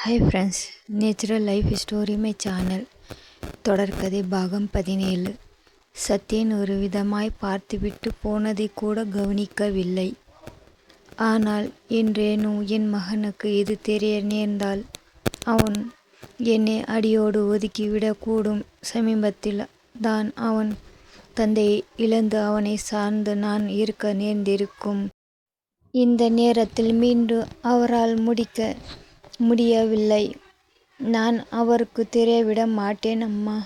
Hi friends natural life ஸ்டோரிமை channel தொடர்கதை பாகம் பதினேழு. சத்யன் ஒரு விதமாய் பார்த்துவிட்டு போனதை கூட கவனிக்கவில்லை. ஆனால் என் ரேணு என் மகனுக்கு இது தெரிய நேர்ந்தால் அவன் என்னை அடியோடு ஒதுக்கிவிடக்கூடும் சமீபத்தில் தான் அவன் தந்தையை இழந்து அவனை சார்ந்து நான் இருக்க நேர்ந்திருக்கும். இந்த நேரத்தில் மீண்டும் அவரால் முடிக்க முடியவில்லை. நான் அவருக்கு தெரியவிட மாட்டேன் அம்மா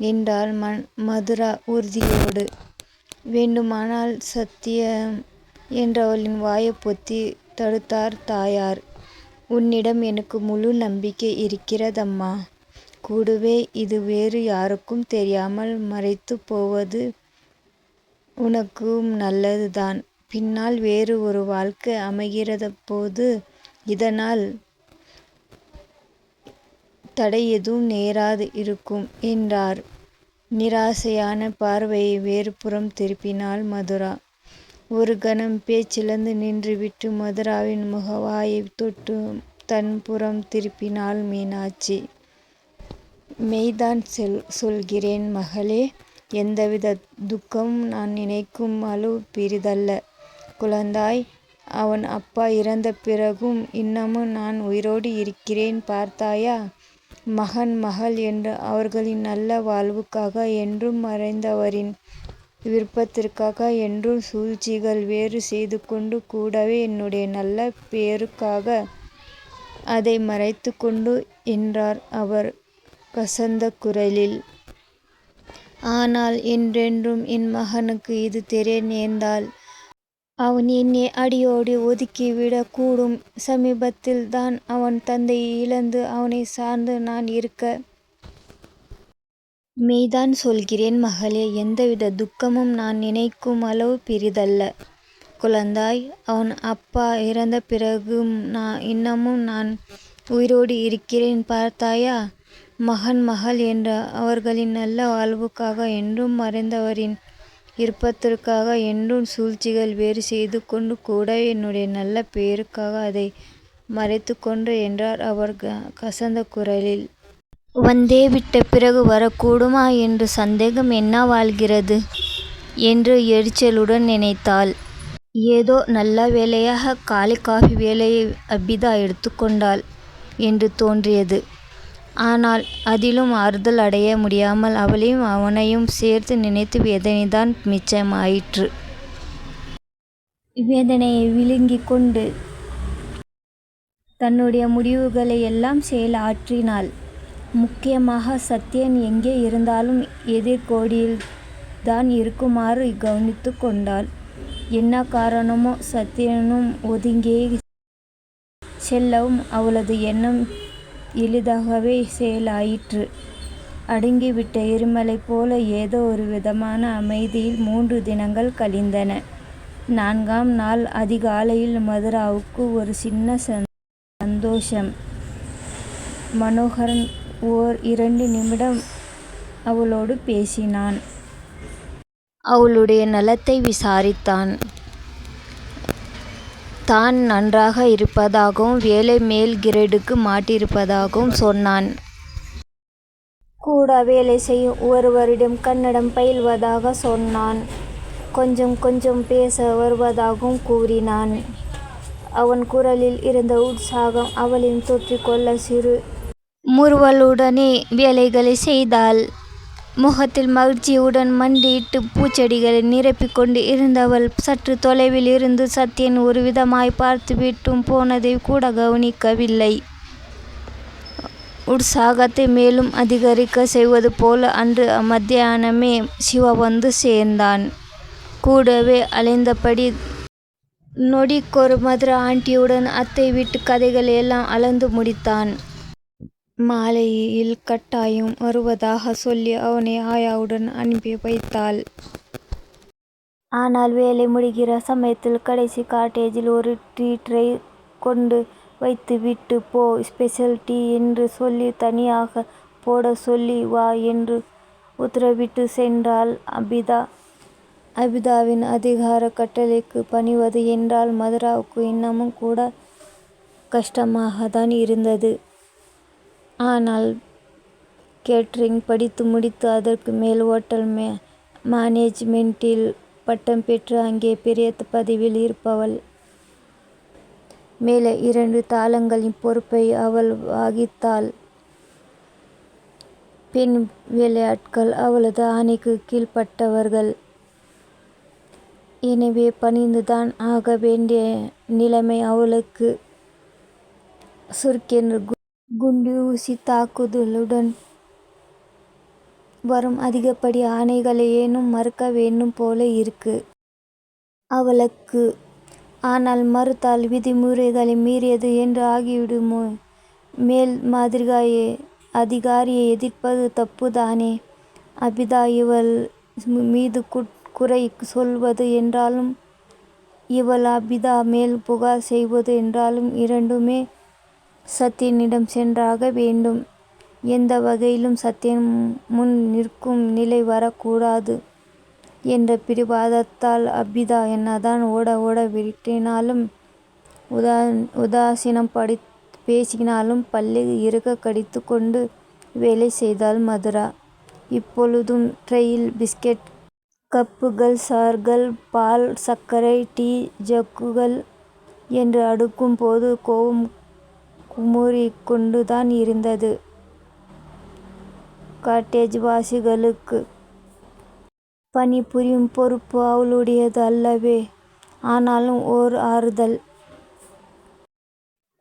என்றாள் மன் மதுரா உறுதியோடு வேண்டுமானால் சத்தியம் என்றவளின் வாயை பொத்தி தடுத்தார் தாயார். உன்னிடம் எனக்கு முழு நம்பிக்கை இருக்கிறதம்மா. கூடவே இது வேறு யாருக்கும் தெரியாமல் மறைத்து போவது உனக்கும் நல்லதுதான். பின்னால் வேறு ஒரு வாழ்க்கை அமைகிறத போது இதனால் தடை எதுவும் நேராது இருக்கும் என்றார். நிராசையான பார்வையை வேறுபுறம் திருப்பினாள் மதுரா. ஒரு கணம் பேச்சிழந்து நின்றுவிட்டு மதுராவின் முகவாயை தொட்டு தன் புறம் திருப்பினாள் மீனாட்சி. மெய்தான் செல் சொல்கிறேன் மகளே எந்தவித துக்கமும் நான் நினைக்கும் அளவு பெரிதல்ல. குழந்தாய் அவன் அப்பா இறந்த பிறகும் இன்னமும் நான் உயிரோடு இருக்கிறேன் பார்த்தாயா? மகன் மகள் என்று அவர்களின் நல்ல வாழ்வுக்காக என்றும் மறைந்தவரின் விருப்பத்திற்காக என்றும் சூழ்ச்சிகள் வேறு செய்து கொண்டு கூடவே என்னுடைய நல்ல பேருக்காக அதை மறைத்து கொண்டு என்றார் அவர் கசந்த குரலில். ஆனால் என்றென்றும் என் மகனுக்கு இது தெரிய நேர்ந்தால் அவன் என்னை அடியோடு ஒதுக்கிவிடக் கூடும் சமீபத்தில் தான் அவன் தந்தையை இழந்து அவனை சார்ந்து நான் இருக்க மெய்தான் சொல்கிறேன் மகளே எந்தவித துக்கமும் நான் நினைக்கும் அளவு பெரிதல்ல. குழந்தாய் அவன் அப்பா இறந்த பிறகும் நான் இன்னமும் நான் உயிரோடு இருக்கிறேன் பார்த்தாயா? மகன் மகள் என்ற அவர்களின் நல்ல வாழ்வுக்காக என்றும் மறைந்தவரின் இருப்பதற்காக என்றும் சூழ்ச்சிகள் வேறு செய்து கொண்டு கூட என்னுடைய நல்ல பெயருக்காக அதை மறைத்து கொன்று என்றார் அவர் கசந்த குரலில். வந்தே விட்ட பிறகு வரக்கூடுமா என்று சந்தேகம் என்ன வாழ்கிறது என்று எரிச்சலுடன் நினைத்தாள். ஏதோ நல்ல வேலையாக காலை காஃபி வேலையை அபிதா எடுத்துக்கொண்டாள் என்று தோன்றியது. ஆனால் அதிலும் ஆறுதல் அடைய முடியாமல் அவளையும் அவனையும் சேர்த்து நினைத்து வேதனைதான் மிச்சமாயிற்று. வேதனையை விழுங்கிக் கொண்டு தன்னுடைய முடிவுகளை எல்லாம் செயல் ஆற்றினாள். முக்கியமாக சத்யன் எங்கே இருந்தாலும் எதிர்கோடியில் தான் இருக்குமாறு கவனித்து கொண்டாள். என்ன காரணமோ சத்யனும் ஒதுங்கியே செல்லவும் அவளது எண்ணம் எளிதாகவே செயலாயிற்று. அடங்கிவிட்ட எரிமலை போல ஏதோ ஒரு விதமான அமைதியில் மூன்று தினங்கள் கழிந்தன. நான்காம் நாள் அதிகாலையில் மதுராவுக்கு ஒரு சின்ன சந்தோஷம். மனோகரன் ஓர் இரண்டு நிமிடம் அவளோடு பேசினான். அவளுடைய நலத்தை விசாரித்தான். தான் நன்றாக இருப்பதாகவும் வேலை மேல் கிரேடுக்கு மாட்டியிருப்பதாகவும் சொன்னான். கூட வேலை செய்யும் ஒருவரிடம் கன்னடம் பயில்வதாக சொன்னான். கொஞ்சம் கொஞ்சம் பேச வருவதாகவும் கூறினான். அவன் குரலில் இருந்த உற்சாகம் அவளையும் தொற்றிக்கொள்ள சிறு முறுவலுடனே வேலைகளை செய்தாள். முகத்தில் மகிழ்ச்சியுடன் மண்டியிட்டு பூச்செடிகளை நிரப்பிக் கொண்டு இருந்தவள் சற்று தொலைவில் இருந்து சத்யன் ஒரு விதமாய் பார்த்துவிட்டும் போனதை கூட கவனிக்கவில்லை. உற்சாகத்தை மேலும் அதிகரிக்கச் செய்வது போல அன்று மத்தியானமே சிவா வந்து சேர்ந்தான். கூடவே அலைந்தபடி நொடிக்கொரு மதுரா ஆண்டியுடன் அத்தை வீட்டு கதைகளை எல்லாம் அளந்து முடித்தான். மாலையில் கட்டாயம் வருவதாக சொல்லி அவனை ஆயாவுடன் அனுப்பி வைத்தாள். ஆனால் வேலை முடிகிற சமயத்தில் கடைசி காட்டேஜில் ஒரு டீ ட்ரை கொண்டு வைத்துவிட்டு போ ஸ்பெஷல் டீ என்று சொல்லி தனியாக போடச் சொல்லி வா என்று உத்தரவிட்டு சென்றாள் அபிதா. அபிதாவின் அதிகாரக் கட்டளைக்கு பணிவது என்றால் மதுராவுக்கு இன்னமும் கூட கஷ்டமாகத்தான் இருந்தது. ஆனால் கேட்டரிங் படித்து முடித்து அதற்கு மேல் ஓட்டல் மேனேஜ்மெண்ட்டில் பட்டம் பெற்று அங்கே பெரிய பதவியில் இருப்பவள். மேலே இரண்டு தாளங்களின் பொறுப்பை அவள் வகித்தாள். பெண் வேலையாட்கள் அவளது ஆணைக்கு கீழ்ப்பட்டவர்கள். எனவே பணிந்துதான் ஆக வேண்டிய நிலைமை அவளுக்கு. சுருக்கென்று குண்டு ஊசி தாக்குதலுடன் வரும் அதிகப்படி ஆணைகளை ஏனும் மறுக்க வேண்டும் போல இருக்கு அவளுக்கு. ஆனால் மறுத்தால் விதிமுறைகளை மீறியது என்று ஆகிவிடுமோ மேல் அதிகாரியை எதிர்ப்பது தப்புதானே. அபிதா இவள் மீது குறை சொல்வது என்றாலும் இவள் அபிதா மேல் புகார் செய்வது என்றாலும் இரண்டுமே சத்தியனிடம் சென்றாக வேண்டும். எந்த வகையிலும் சத்தியன் முன் நிற்கும் நிலை வரக்கூடாது என்ற பிடிவாதத்தால் அபிதா என்னதான் ஓட ஓட விரட்டினாலும் உதாசீனம் பேசினாலும் பள்ளி இறுகக் கடித்து கொண்டு வேலை செய்தாள் மதுரா. இப்பொழுதும் ட்ரெயில் பிஸ்கெட் கப்புகள் சார்கள் பால் சர்க்கரை டீ ஜக்குகள் என்று அடுக்கும் போது கோபம் குமுறிக் கொண்டுதான் இருந்தது காட்டேஜ் வாசிகளுக்கு. பணிபுரியும் பொறுப்பு அவளுடையது அல்லவே. ஆனாலும் ஓர் ஆறுதல்.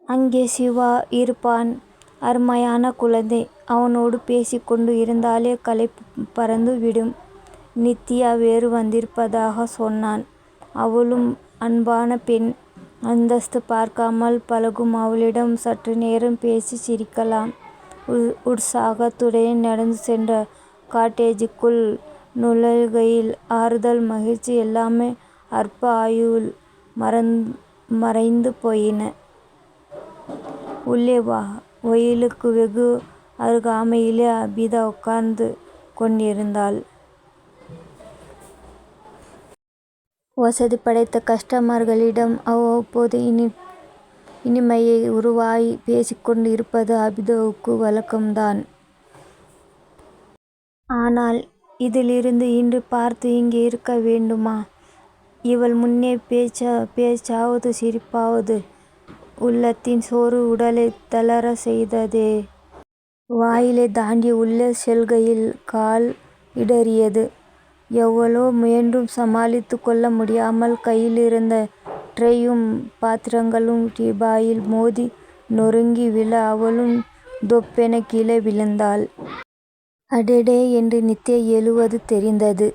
அங்கே சிவா இருப்பான். அருமையான குழந்தை. அவனோடு பேசிக் கொண்டு இருந்தாலே களைப்பு பறந்து விடும். நித்யா வேறு வந்திருப்பதாக சொன்னான். அவளும் அன்பான பெண். அந்தஸ்து பார்க்காமல் பழகும் அவளிடம் சற்று நேரம் பேசிச் சிரிக்கலாம். உற்சாகத்துடன் நடந்து சென்ற காட்டேஜுக்குள் நுழைகையில் ஆறுதல் மகிழ்ச்சி எல்லாமே அற்ப ஆயுளில் மறைந்து போயின. உள்ளே வாயிலுக்கு வெகு அருகாமையிலே அபிதா உட்கார்ந்து கொண்டிருந்தாள். வசதி படைத்த கஸ்டமர்களிடம் அவ்வப்போது இனி இனிமையை உருவாய் பேசிக்கொண்டு இருப்பது அபிதவுக்கு வழக்கம்தான். ஆனால் இதிலிருந்து இன்று பார்த்து இங்கே இருக்க வேண்டுமா? இவள் முன்னே பேச்சா பேச்சாவது சிரிப்பாவது உள்ளத்தின் சோர்வு உடலைத் தளரச் செய்ததே. வாயிலைத் தாண்டி உள்ளே செல்கையில் கால் இடறியது. எவ்வளோ முயன்றும் சமாளித்து கொள்ள முடியாமல் கையிலிருந்த ட்ரேயும் பாத்திரங்களும் டீபாயில் மோதி நொறுங்கி விழ அவளும் தொப்பென கீழே விழுந்தாள். அடடே என்று நித்யா எழுவது தெரிந்தது.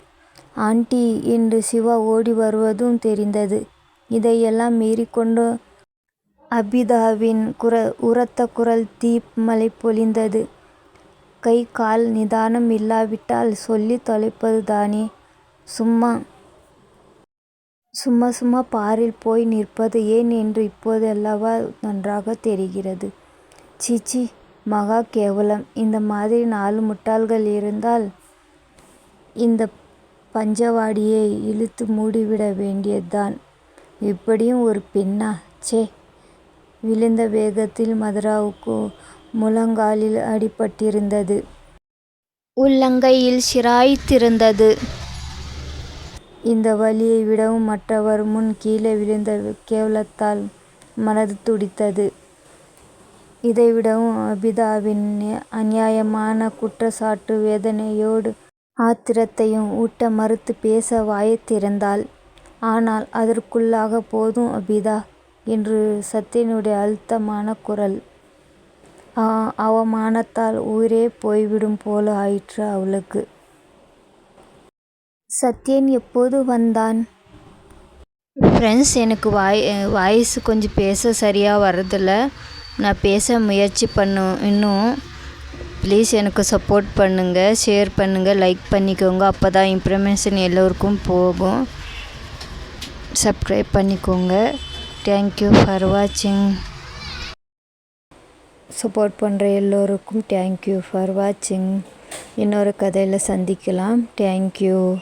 ஆண்டி என்று சிவா ஓடி வருவதும் தெரிந்தது. இதையெல்லாம் மீறிக்கொண்டு அபிதாவின் உரத்த குரல் தீ மழை பொழிந்தது. கை கால் நிதானம் இல்லாவிட்டால் சொல்லித் தொலைப்பதுதானே. சும்மா சும்மா சும்மா பாரில் போய் நிற்பது ஏன் என்று இப்போதல்லவா நன்றாகத் தெரிகிறது. சீச்சீ மகா கேவலம். இந்த மாதிரி நாலு முட்டாள்கள் இருந்தால் இந்தப் பஞ்சவாடியை இழுத்து மூடிவிட வேண்டியதுதான். இப்படியும் ஒரு பெண்ணா? ச்சே. விழுந்த வேகத்தில் மதுராவுக்கு முழங்காலில் அடிபட்டிருந்தது. உள்ளங்கையில் சிராய்த்திருந்தது. இந்த வலியை விடவும் மற்றவர் முன் கீழே விழுந்த கேவலத்தால் மனது துடித்தது. இதைவிடவும் அபிதாவின் அநியாயமான குற்றச்சாட்டு வேதனையோடு ஆத்திரத்தையும் ஊட்ட மறுத்துப் பேச வாயைத் திறந்தாள். ஆனால் அதற்குள்ளாக போதும் அபிதா. என்று சத்யனுடைய அழுத்தமான குரல். அவமானத்தால் உயிரே போய்விடும் போல ஆயிற்று அவளுக்கு. சத்யன் எப்போது வந்தான்? ஃப்ரெண்ட்ஸ் எனக்கு வாய் வாய்ஸ் கொஞ்சம் பேச சரியாக வரதில்லை. நான் பேச முயற்சி இன்னும். ப்ளீஸ் எனக்கு சப்போர்ட் பண்ணுங்கள் ஷேர் பண்ணுங்கள் லைக் பண்ணிக்கோங்க. அப்போ தான் இன்ஃபர்மேஷன் எல்லோருக்கும் போகும். சப்ஸ்கிரைப் பண்ணிக்கோங்க. தேங்க்யூ ஃபார் வாட்சிங். சப்போர்ட் பண்ணுற எல்லோருக்கும் தேங்க்யூ ஃபார் வாட்சிங். இன்னொரு கதையில் சந்திக்கலாம். தேங்க்யூ.